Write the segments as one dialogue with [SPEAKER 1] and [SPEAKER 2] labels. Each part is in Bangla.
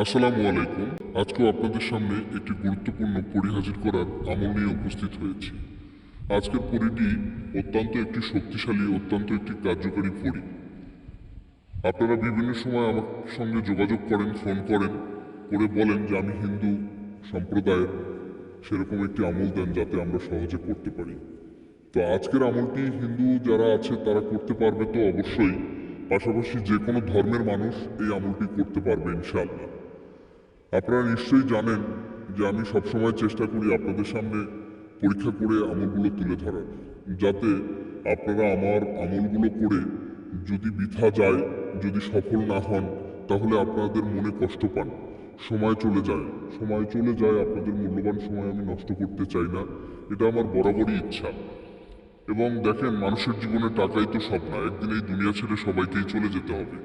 [SPEAKER 1] আসসালামু আলাইকুম। আজকেও আপনাদের সামনে একটি গুরুত্বপূর্ণ পড়ি হাজির করার আমল নিয়ে উপস্থিত হয়েছি। আজকের পরিটি অত্যন্ত একটি শক্তিশালী, অত্যন্ত একটি কার্যকারী পড়ি আপনারা বিভিন্ন সময় আমার সঙ্গে যোগাযোগ করেন, ফোন করেন, করে বলেন যে আমি হিন্দু সম্প্রদায়ের সেরকম একটি আমল দেন যাতে আমরা সহজে করতে পারি। তো আজকের আমলটি হিন্দু যারা আছে তারা করতে পারবে তো অবশ্যই। পাশাপাশি যে কোনো ধর্মের মানুষ এই আমলটি করতে পারবে ইনশাআল্লাহ। আপনারা নিশ্চয়ই জানেন যে আমি সবসময় চেষ্টা করি আপনাদের সামনে পরীক্ষা করে আমলগুলো তুলে ধরার, যাতে আপনারা আমার আমলগুলো করে যদি বৃথা যায়, যদি সফল না হন, তাহলে আপনাদের মনে কষ্ট পান। সময় চলে যায়, সময় চলে যায়, আপনাদের মূল্যবান সময় আমি নষ্ট করতে চাই না, এটা আমার বরাবরই ইচ্ছা। এবং দেখেন, মানুষের জীবনে টাকাই তো সব না, একদিন এই দুনিয়া ছেড়ে সবাইকেই চলে যেতে হবে।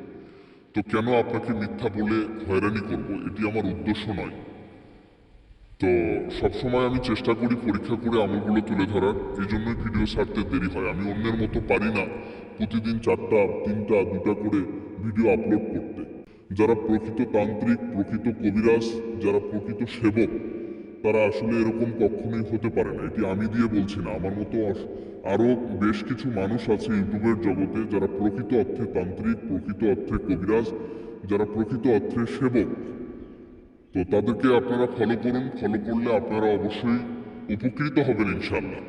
[SPEAKER 1] তো কেন আপনাকে মিথ্যা বলে হয়রানি করব? এটি আমার উদ্দেশ্য নয়। তো সবসময় আমি চেষ্টা করি পরীক্ষা করে আমলগুলো তুলে ধরার। এই জন্যই ভিডিও ছাড়তে দেরি হয়। আমি অন্যের মতো পারি না প্রতিদিন চারটা, তিনটা, দুটা করে ভিডিও আপলোড করতে। যারা প্রকৃত তান্ত্রিক, প্রকৃত কবিরাজ, যারা প্রকৃত সেবক তারা আসলে এরকম কখনোই হতে পারে না। এটি আমি দিয়ে বলছি না। আমার মতো আরও বেশ কিছু মানুষ আছে ইউটিউবের জগতে যারা প্রকৃত অর্থে তান্ত্রিক, প্রকৃত অর্থে কবিরাজ, যারা প্রকৃত অর্থে সেবক। তো তাদেরকে আপনারা ফলো করুন। ফলো করলে আপনারা অবশ্যই উপকৃত হবেন ইনশাল্লাহ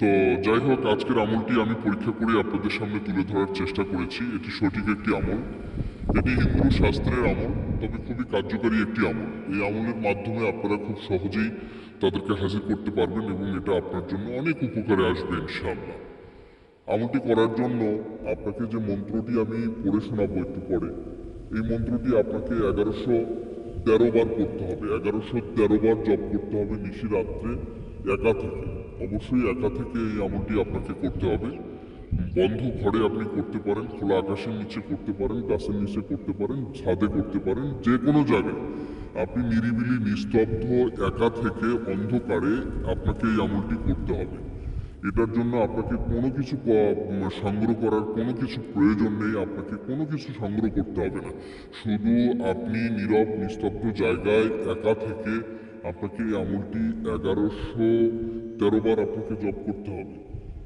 [SPEAKER 1] তো যাই হোক, আজকের আমলটি আমি পরীক্ষা করে আপনাদের সামনে তুলে ধরার চেষ্টা করেছি। এটি সঠিক একটি আমল। এটি হিন্দু শাস্ত্রের আমল, তবে খুবই কার্যকারী একটি আমল। এই আমলের মাধ্যমে আপনারা খুব সহজেই তাদেরকে হাজির করতে পারবেন এবং এটা আপনার জন্য অনেক উপকারে আসবে, ইনশাআল্লাহ। আমলটি করার জন্য আপনাকে যে মন্ত্রটি আমি পড়ে শোনাবো একটু পরে, এই মন্ত্রটি আপনাকে এগারোশো তেরো বার করতে হবে। এগারোশো তেরো বার জপ করতে হবে নিশি রাত্রে একা থেকে। অবশ্যই একা থেকে এই আমলটি আপনাকে করতে হবে। বন্ধ, ঘরে আপনি করতে পারেন, খোলা আকাশের নিচে করতে পারেন, গাছের নিচে করতে পারেন, ছাদে করতে পারেন, যে কোনো জায়গায়। আপনি নিরিবিলি, নিস্তব্ধ, একা থেকে অন্ধকারে আপনাকে এই আমলটি করতে হবে। এটার জন্য আপনাকে কোনো কিছু সংগ্রহ করার কোনো কিছু প্রয়োজন নেই, আপনাকে কোনো কিছু সংগ্রহ করতে হবে না। শুধু আপনি নীরব, নিস্তব্ধ জায়গায় একা থেকে আপনাকে এই আমলটি এগারোশো তেরো বার আপনাকে জব করতে হবে।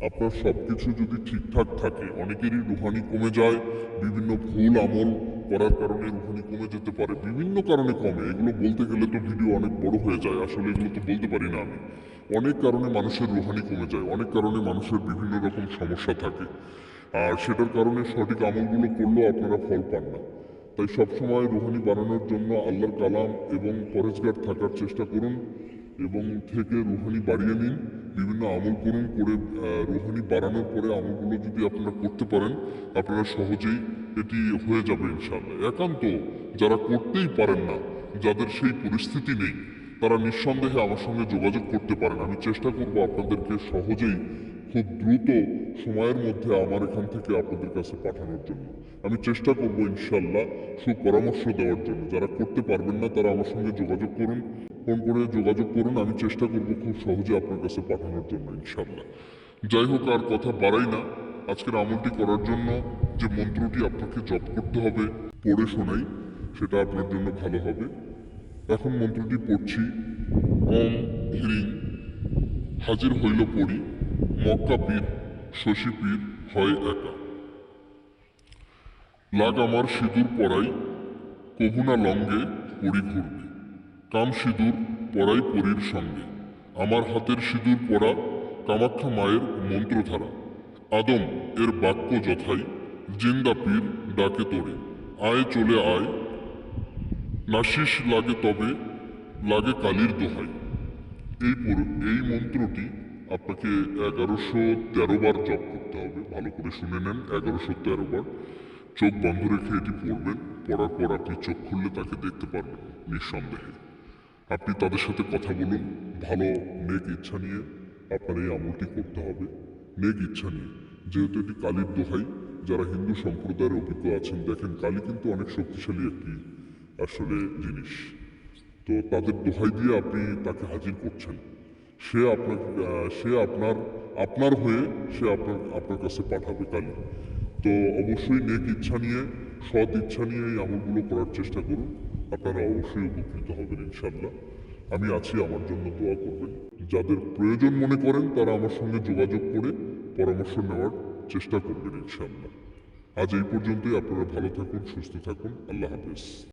[SPEAKER 1] আপনার সব কিছু যদি ঠিকঠাক থাকে, অনেকেরই রুহানি কমে যায়, বিভিন্ন ভুল আমল করার কারণে রুহানি কমে যেতে পারে, বিভিন্ন কারণে কমে। এগুলো বলতে গেলে তো ভিডিও অনেক বড় হয়ে যায়, আসলে এগুলো তো বলতে পারি না আমি। অনেক কারণে মানুষের রুহানি কমে যায়, অনেক কারণে মানুষের বিভিন্ন রকম সমস্যা থাকে। আর সেটার কারণে সঠিক আমলগুলো করলেও আপনারা ফল পান না। তাই সবসময় রুহানি বানানোর জন্য আল্লাহর কালাম এবং পরেজগার থাকার চেষ্টা করুন। এবং থেকে রুহানি বাড়িয়ে নিন। বিভিন্ন আমল করুন, করে রুহানি বাড়ানোর পরে আমলগুলো যদি আপনারা করতে পারেন, আপনারা সহজেই এটি হয়ে যাবে ইনশাআল্লাহ। একান্ত যারা করতেই পারেন না, যাদের সেই পরিস্থিতি নেই, তারা নিঃসন্দেহে আমার সঙ্গে যোগাযোগ করতে পারেন। আমি চেষ্টা করব আপনাদেরকে সহজেই খুব দ্রুত সময়ের মধ্যে আমার এখান থেকে আপনাদের কাছে পাঠানোর জন্য। আমি চেষ্টা করব ইনশাল্লাহ সুপরামর্শ দেওয়ার জন্য। যারা করতে পারবেন না, তারা আমার সঙ্গে যোগাযোগ করুন। ফোন করে যোগাযোগ করুন। আমি চেষ্টা করব খুব সহজে আপনার কাছে পাঠানোর জন্য ইনশাল্লাহ যাই হোক, আর কথা বাড়াই না। আজকের আমলটি করার জন্য যে মন্ত্রটি আপনাকে জপ করতে হবে, পড়ে শোনাই, সেটা আপনার জন্য ভালো হবে। এখন মন্ত্রটি পড়ছি, ওম হ্রিং হাজির হইল পড়ি, মক্কা পীর শশী পীর হয় একা। লাগ আমার সিঁদুর পরাই কহুনা লঙ্গে পরি ঘুরবে। কাম সিঁদুর পরাই পরীর সঙ্গে। আমার হাতের সিঁদুর পরা কামাখ্যা মায়ের মন্ত্রধারা। আদম এর বাক্য যথাই, জিন্দা পীর ডাকে তোড়ে আয় চলে আয়, নাশিস লাগে তবে, লাগে কালির দোহাই। এই এই মন্ত্রটি আপনাকে এগারোশো তেরো বার জপ করতে হবে। ভালো করে শুনে নেন, এগারোশো তেরো বার। চোখ বন্ধ রেখে এটি পড়বেন। পড়ার পর আপনি চোখ খুললে তাকে দেখতে পারবেন নিঃসন্দেহে। আপনি তাদের সাথে কথা বলুন। ভালো নেক ইচ্ছা নিয়ে আপনার এই আমলটি করতে হবে। নেক ইচ্ছা নিয়ে। যেহেতু এটি কালীর দোহাই, যারা হিন্দু সম্প্রদায়ের অভিজ্ঞ আছেন, দেখেন কালী কিন্তু অনেক শক্তিশালী একটি আসলে জিনিস। তো তাদের দোহাই দিয়ে আপনি তাকে হাজির করছেন। সে আপনার সে আপনার আপনার হয়ে সে আপনার আপনার কাছে পাঠাবে কালী তো অবশ্যই নেক ইচ্ছা নিয়ে, সৎ ইচ্ছা নিয়ে এই আমলগুলো করার চেষ্টা করুন। আপনারা অবশ্যই উপকৃত হবেন ইনশাল্লাহ আমি আছি, আমার জন্য দোয়া করবেন। যাদের প্রয়োজন মনে করেন, তারা আমার সঙ্গে যোগাযোগ করে পরামর্শ নেওয়ার চেষ্টা করবেন ইনশাল্লাহ আজ এই পর্যন্তই। আপনারা ভালো থাকুন, সুস্থ থাকুন। আল্লাহ হাফেজ।